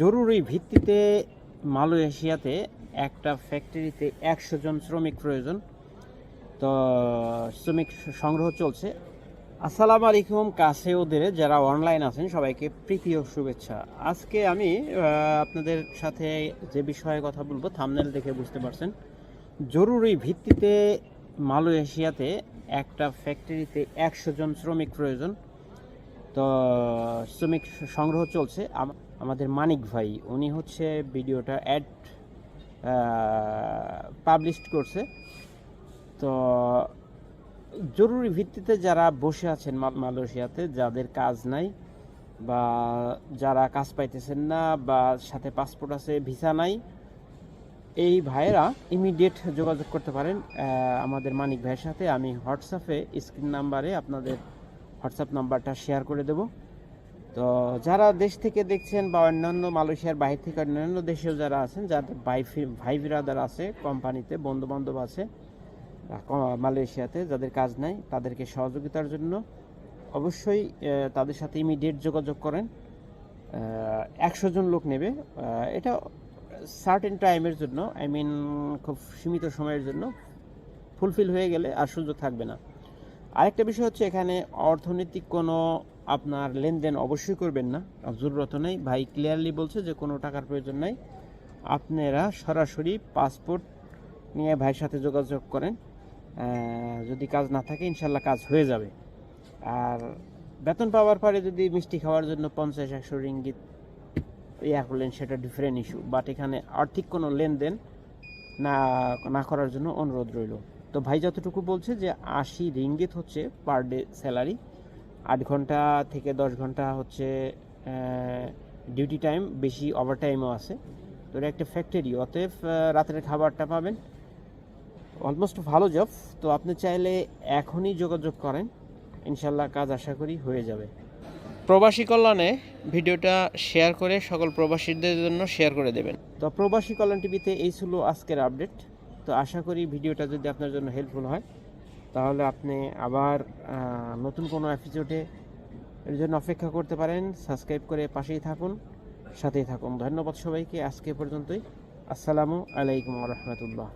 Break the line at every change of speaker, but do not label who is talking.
জরুরি ভিত্তিতে মালয়েশিয়াতে একটা ফ্যাক্টরিতে একশো জন শ্রমিক প্রয়োজন। তো শ্রমিক সংগ্রহ চলছে। আসসালামু আলাইকুম, কাছে ওদের যারা অনলাইন আছেন, সবাইকে প্রীতি ও শুভেচ্ছা। আজকে আমি আপনাদের সাথে যে বিষয়ে কথা বলব থামনেল দেখে বুঝতে পারছেন। জরুরি ভিত্তিতে মালয়েশিয়াতে একটা ফ্যাক্টরিতে একশো জন শ্রমিক প্রয়োজন। তো, শ্রমিক সংগ্রহ চলছে। আমাদের মানিক ভাই, উনি হচ্ছে ভিডিওটা অ্যাড পাবলিশ করছে। তো, জরুরি ভিত্তিতে যারা বসে আছেন মালয়েশিয়াতে, যাদের কাজ নাই বা যারা কাজ পাইতেছেন না বা সাথে পাসপোর্ট আছে ভিসা নাই, এই ভাইয়েরা ইমিডিয়েট যোগাযোগ করতে পারেন। আমাদের মানিক ভাইয়ের সাথে আমি হোয়াটসঅ্যাপে স্ক্রিন নাম্বারে আপনাদের হোয়াটসঅ্যাপ নাম্বারটা শেয়ার করে দেব। তো যারা দেশ থেকে দেখছেন বা অন্যান্য মালয়েশিয়ার বাইরে থেকে অন্যান্য দেশেও যারা আছেন, যাদের ভাই ভাই বিরাদার আছে, কোম্পানিতে বন্ধু বান্ধব আছে মালয়েশিয়াতে যাদের কাজ নাই, তাদেরকে সহযোগিতার জন্য অবশ্যই তাদের সাথে ইমিডিয়েট যোগাযোগ করেন। একশো জন লোক নেবে। এটা সার্টেন টাইমের জন্য আই মিন খুব সীমিত সময়ের জন্য ফুলফিল হয়ে গেলে আর সুযোগ থাকবে না। আরেকটা বিষয় হচ্ছে এখানে অর্থনৈতিক কোনো আপনার লেনদেন অবশ্যই করবেন না। জরুরত নেই। ভাই ক্লিয়ারলি বলছে যে কোনো টাকার প্রয়োজন নাই। আপনারা সরাসরি পাসপোর্ট নিয়ে ভাইয়ের সাথে যোগাযোগ করেন। যদি কাজ না থাকে, ইনশাল্লাহ কাজ হয়ে যাবে। আর বেতন পাওয়ার পরে যদি মিষ্টি খাওয়ার জন্য পঞ্চাশ, একশো রিঙ্গিত ইয়া করলেন, সেটা ডিফারেন্ট ইস্যু বাট এখানে আর্থিক কোনো লেনদেন না না করার জন্য অনুরোধ রইল। তো ভাই যতটুকু বলছে যে আশি রিঙ্গিত হচ্ছে পার ডে স্যালারি আট ঘণ্টা থেকে দশ ঘণ্টা হচ্ছে ডিউটি টাইম বেশি ওভার টাইমও আছে। তো এটা একটা ফ্যাক্টরি অতএব রাতের খাবারটা পাবেন। অলমোস্ট ভালো জব তো আপনি চাইলে এখনই যোগাযোগ করেন। ইনশাল্লাহ কাজ আশা করি হয়ে যাবে। প্রবাসী কল্যাণে ভিডিওটা শেয়ার করে সকল প্রবাসীদের জন্য শেয়ার করে দেবেন। তো প্রবাসী কল্যাণ টিভিতে এই ছিল আজকের আপডেট তো আশা করি ভিডিওটা যদি আপনার জন্য হেল্পফুল হয়, তাহলে আপনি আবার নতুন কোনো এপিসোডে এর জন্য অপেক্ষা করতে পারেন। সাবস্ক্রাইব করে পাশেই থাকুন, সাথেই থাকুন। ধন্যবাদ সবাইকে, আজকে পর্যন্তই। আসসালামু আলাইকুম রহমতুল্লাহ।